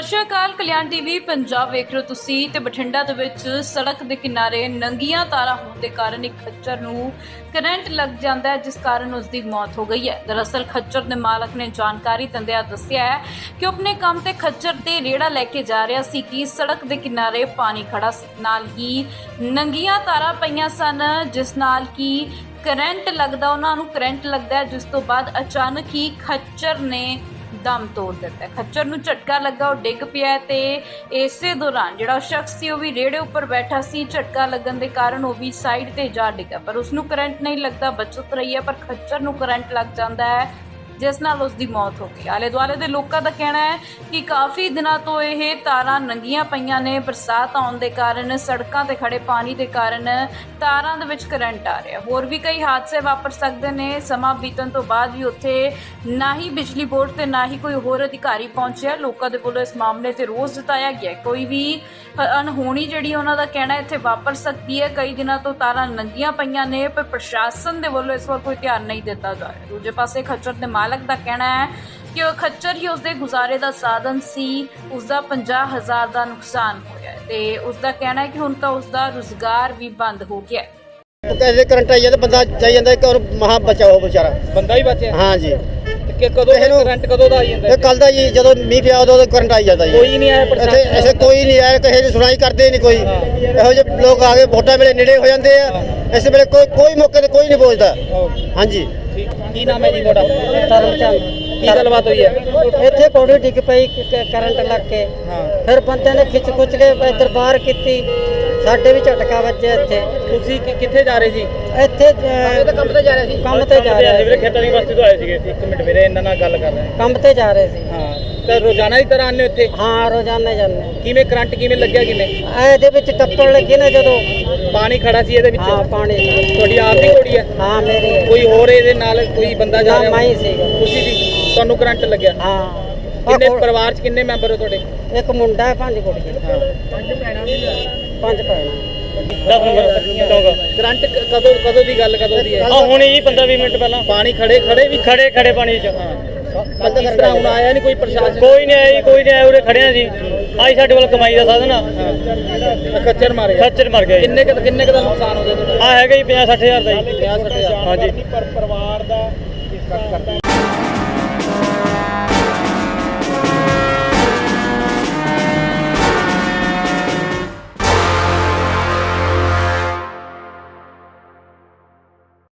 ਸਤਿ ਸ਼੍ਰੀ ਅਕਾਲ, ਕਲਿਆਣ ਟੀਵੀ, ਪੰਜਾਬ ਵੇਖ ਰਹੇ ਹੋ ਤੁਸੀਂ ਤੇ ਬਠਿੰਡਾ ਦੇ ਵਿੱਚ ਸੜਕ ਦੇ ਕਿਨਾਰੇ ਨੰਗੀਆਂ ਤਾਰਾਂ ਹੋਣ ਦੇ ਕਾਰਨ ਇੱਕ ਖੱਚਰ ਨੂੰ ਕਰੰਟ ਲੱਗ ਜਾਂਦਾ ਹੈ, ਜਿਸ ਕਾਰਨ ਉਸ ਦੀ ਮੌਤ ਹੋ ਗਈ ਹੈ। ਦਰਅਸਲ ਖੱਚਰ ਦੇ ਮਾਲਕ ਨੇ ਜਾਣਕਾਰੀ ਦਿੰਦਿਆਂ ਦੱਸਿਆ ਹੈ ਕਿ ਉਹ ਆਪਣੇ ਕੰਮ ਤੇ ਖੱਚਰ ਤੇ ਰੇੜਾ ਲੈ ਕੇ ਜਾ ਰਿਹਾ ਸੀ ਕਿ ਸੜਕ ਦੇ ਕਿਨਾਰੇ ਪਾਣੀ ਖੜਾ ਸੀ। ਨਾਲ ਹੀ ਨੰਗੀਆਂ ਤਾਰਾਂ ਪਈਆਂ ਸਨ, ਜਿਸ ਨਾਲ ਕਿ ਕਰੰਟ ਲੱਗਦਾ, ਉਹਨਾਂ ਨੂੰ ਕਰੰਟ ਲੱਗਦਾ ਜਿਸ ਤੋਂ ਬਾਅਦ ਅਚਾਨਕ ਹੀ ਖੱਚਰ ਨੇ ਦਮ ਤੋੜ ਦਿੱਤਾ ਖੱਚਰ ਨੂੰ ਝਟਕਾ ਲੱਗਾ, ਉਹ ਡਿੱਗ ਪਿਆ ਹੈ ਤੇ ਇਸੇ ਦੌਰਾਨ ਜਿਹੜਾ ਉਹ ਸ਼ਖਸ ਸੀ, ਉਹ ਵੀ ਰੇੜੇ ਉੱਪਰ ਬੈਠਾ ਸੀ, ਝਟਕਾ ਲੱਗਣ ਦੇ ਕਾਰਨ ਉਹ ਵੀ ਸਾਈਡ ਤੇ ਜਾ ਡਿੱਗਾ। ਪਰ ਉਸ ਨੂੰ ਕਰੰਟ ਨਹੀਂ ਲੱਗਦਾ, ਬਚਤ ਰਹੀ ਹੈ, ਪਰ ਖੱਚਰ ਨੂੰ ਕਰੰਟ ਲੱਗ ਜਾਂਦਾ ਹੈ। ਜਿਸ ਨਾਲ ਉਸ ਦੀ ਮੌਤ ਹੋ ਗਈ। ਆਲੇ ਦੁਆਲੇ ਦੇ ਲੋਕਾਂ ਦਾ ਕਹਿਣਾ ਹੈ ਕਿ ਕਾਫੀ ਦਿਨਾਂ ਤੋਂ ਇਹ ਤਾਰਾਂ ਨੰਗੀਆਂ ਪਈਆਂ ਨੇ। ਬਰਸਾਤ ਆਉਣ ਦੇ ਕਾਰਨ, ਸੜਕਾਂ ਤੇ ਖੜੇ ਪਾਣੀ ਦੇ ਕਾਰਨ ਤਾਰਾਂ ਦੇ ਵਿੱਚ ਕਰੰਟ ਆ ਰਿਹਾ। ਹੋਰ ਵੀ ਕਈ ਹਾਦਸੇ ਵਾਪਰ ਸਕਦੇ ਨੇ। ਸਮਾਂ ਬੀਤਣ ਤੋਂ ਬਾਅਦ ਵੀ ਉੱਥੇ ਨਾ ਹੀ ਬਿਜਲੀ ਬੋਰਡ ਤੇ ਨਾ ਹੀ ਕੋਈ ਹੋਰ ਅਧਿਕਾਰੀ ਪਹੁੰਚਿਆ। ਲੋਕਾਂ ਦੇ ਵੱਲੋਂ ਇਸ ਮਾਮਲੇ ਤੇ ਰੋਸ ਜਤਾਇਆ ਗਿਆ ਕੋਈ ਵੀ ਅਣਹੋਣੀ ਜਿਹੜੀ ਉਹਨਾਂ ਦਾ ਕਹਿਣਾ ਇੱਥੇ ਵਾਪਰ ਸਕਦੀ ਹੈ। ਕਈ ਦਿਨਾਂ ਤੋਂ ਤਾਰਾਂ ਨੰਗੀਆਂ ਪਈਆਂ ਨੇ, ਪਰ ਪ੍ਰਸ਼ਾਸਨ ਦੇ ਵੱਲੋਂ ਇਸ ਵੱਲ ਕੋਈ ਧਿਆਨ ਨਹੀਂ ਦਿੱਤਾ ਜਾ ਰਿਹਾ। ਦੂਜੇ ਪਾਸੇ ਖੱਚਰ ਦੇ ਮਾਲਕ ਦਾ ਕਹਿਣਾ ਹੈ ਕਿ ਉਹ ਖੱਚਰ ਹੀ ਉਸਦੇ ਗੁਜ਼ਾਰੇ ਦਾ ਸਾਧਨ ਸੀ ਉਸਦਾ 50000 ਦਾ ਨੁਕਸਾਨ ਹੋਇਆ ਤੇ ਉਸਦਾ ਕਹਿਣਾ ਹੈ ਕਿ ਹੁਣ ਤਾਂ ਉਸਦਾ ਰੁਜ਼ਗਾਰ ਵੀ ਬੰਦ ਹੋ ਗਿਆ ਹੈ। ਉਹ ਕਹਿੰਦੇ ਕਰੰਟ ਆਈ ਜਾਂਦਾ ਬੰਦਾ ਜਾਈ ਜਾਂਦਾ ਕਿ ਔਰ ਮਹਾ ਬਚਾਓ ਵਿਚਾਰਾ। ਬੰਦਾ ਹੀ ਬਚਿਆ? ਹਾਂ ਜੀ ਤੇ ਕਿ ਕਦੋਂ ਕਿਸੇ ਨੂੰ- ਕਰੰਟ ਕਦੋਂ ਦਾ ਆਈ ਜਾਂਦਾ ਇਹ ਕੱਲ ਦਾ ਜੀ ਜਦੋਂ ਮੀਂਹ ਪਿਆ ਉਦੋਂ ਕਰੰਟ ਆਈ ਜਾਂਦਾ ਜੀ। ਕੋਈ ਨਹੀਂ ਆਇਆ ਇੱਥੇ ਪ੍ਰਸ਼ਾਸਨ ਐਸੇ ਕੋਈ ਨਹੀਂ ਆਇਆ ਕਿਸੇ ਦੀ ਸੁਣਾਈ ਕਰਦੇ ਹੀ ਨਹੀਂ ਕੋਈ। ਇਹੋ ਜਿਹੇ ਲੋਕ ਆ ਕੇ ਵੋਟਾਂ ਵੇਲੇ ਨੇੜੇ ਹੋ ਜਾਂਦੇ ਆ। ਇਸ ਵੇਲੇ ਕੋਈ ਕੋਈ ਮੌਕੇ ਤੇ ਕੋਈ ਨਹੀਂ ਪਹੁੰਚਦਾ। ਹਾਂਜੀ। ਕੀ ਨਾਮ ਹੈ ਜੀ ਤੁਹਾਡਾ? ਧਰਮਚੰਦ। ਕੀ ਗੱਲਬਾਤ ਹੋਈ ਹੈ? ਇੱਥੇ ਪੌੜੀ ਡਿੱਗ ਪਈ ਕ- ਕਰੰਟ ਲੱਗ ਕੇ। ਹਾਂ। ਫਿਰ ਬੰਦੇ ਨੇ ਖਿੱਚ ਖੁੱਚ ਕੇ ਇੱਧਰ ਬਾਹਰ ਕੀਤੀ। ਸਾਡੇ ਵੀ ਝਟਕਾ ਵੱਜਿਆ ਇੱਥੇ। ਤੁਸੀਂ ਕਿ- ਕਿੱਥੇ ਜਾ ਰਹੇ ਸੀ? ਇੱਥੇ ਅਹ, ਕੰਮ ਤੇ ਜਾ ਰਿਹਾ ਸੀ? ਕੰਮ ਤੇ ਜਾ ਰਹੇ ਸੀ। ਖੇਤਾਂ ਦੀ ਬਸਤੀ ਤੋਂ ਆਏ ਸੀਗੇ। ਇੱਕ ਮਿੰਟ ਵੀਰੇ ਇਹਨਾਂ ਨਾਲ ਗੱਲ ਕਰ ਰਹੇ ਕੰਮ ਤੇ ਜਾ ਰਹੇ ਸੀ। ਹਾਂ। ਤਾਂ ਰੋਜ਼ਾਨਾ ਦੀ ਤਰ੍ਹਾਂ ਹੋ ਇੱਥੇ? ਹਾਂ ਰੋਜ਼ਾਨਾ ਜਾਂਦੇ ਕਿਵੇਂ ਕਰੰਟ ਕਿਵੇਂ ਲੱਗਿਆ ਕਿਵੇਂ? ਆ ਇਹਦੇ ਵਿੱਚ ਟੱਪਣ ਲੱਗੀ ਨਾ ਜਦੋਂ। ਪਾਣੀ ਖੜਾ ਸੀ ਇਹਦੇ ਵਿੱਚ। ਹਾਂ ਪਾਣੀ ਤੁਹਾਡੀ ਆਪ ਦੀ ਘੋੜੀ ਹੈ ਹਾਂ ਮੇਰੀ ਹੈ। ਕੋਈ ਹੋਰ ਇਹਦੇ ਨਾਲ ਕੋਈ ਬੰਦਾ ਜਾ ਰਿਹਾ ਮੈਂ ਹੀ ਸੀਗਾ। ਤੁਸੀਂ ਸੀ ਤੁਹਾਨੂੰ ਕਰੰਟ ਲੱਗਿਆ? ਹਾਂ। ਆਹ ਕਿੰਨੇ ਕੋਲ- ਪਰਿਵਾਰ ਚ ਕਿੰਨੇ ਮੈਂਬਰ ਹੋ ਤੁਹਾਡੇ? ਇੱਕ ਮੁੰਡਾ ਹੈ ਪੰਜ ਕੁੜੀਆਂ। ਪੰਜ ਭੈਣਾਂ ਕਰੰਟ ਕ- ਕਦੋਂ ਕਦੋਂ ਦੀ ਗੱਲ ਕਦੋਂ ਦੀ ਹੈ? ਆ ਹੁਣੇ ਜੀ 15 20 ਮਿੰਟ ਪਹਿਲਾਂ। ਪਾਣੀ ਖੜੇ ਖੜੇ ਵੀ? ਖੜੇ ਖੜੇ ਪਾਣੀ 'ਚ। ਬੰਦ ਇਸ ਤਰ੍ਹਾਂ ਹੁਣ ਆਇਆ ਨਹੀਂ ਕੋਈ ਪ੍ਰਸ਼ਾਸਨ? ਕੋਈ ਨਹੀਂ ਆਇਆ ਜੀ ਕੋਈ ਨਹੀਂ ਆਇਆ ਉਰੇ ਖੜਿਆ ਸੀ ਆਈ ਸਾਡੇ ਵੱਲ ਕਮਾਈ ਦਾ ਸਾਧਨ ਆ। ਖੱਚਰ ਮਾਰ ਗਿਆ ਖੱਚਰ ਮਰ ਗਏ ਕਿੰਨੇ ਕੁ ਕਿੰਨੇ ਕੁ ਦਾ ਨੁਕਸਾਨ ਹੋ ਗਿਆ ਤੁਹਾਡਾ ਆ ਹੈਗਾ ਜੀ 50 60000 ਦਾ ਜੀ। 50 60000 ਹਾਂਜੀ। ਪਰ ਪਰਿਵਾਰ ਦਾ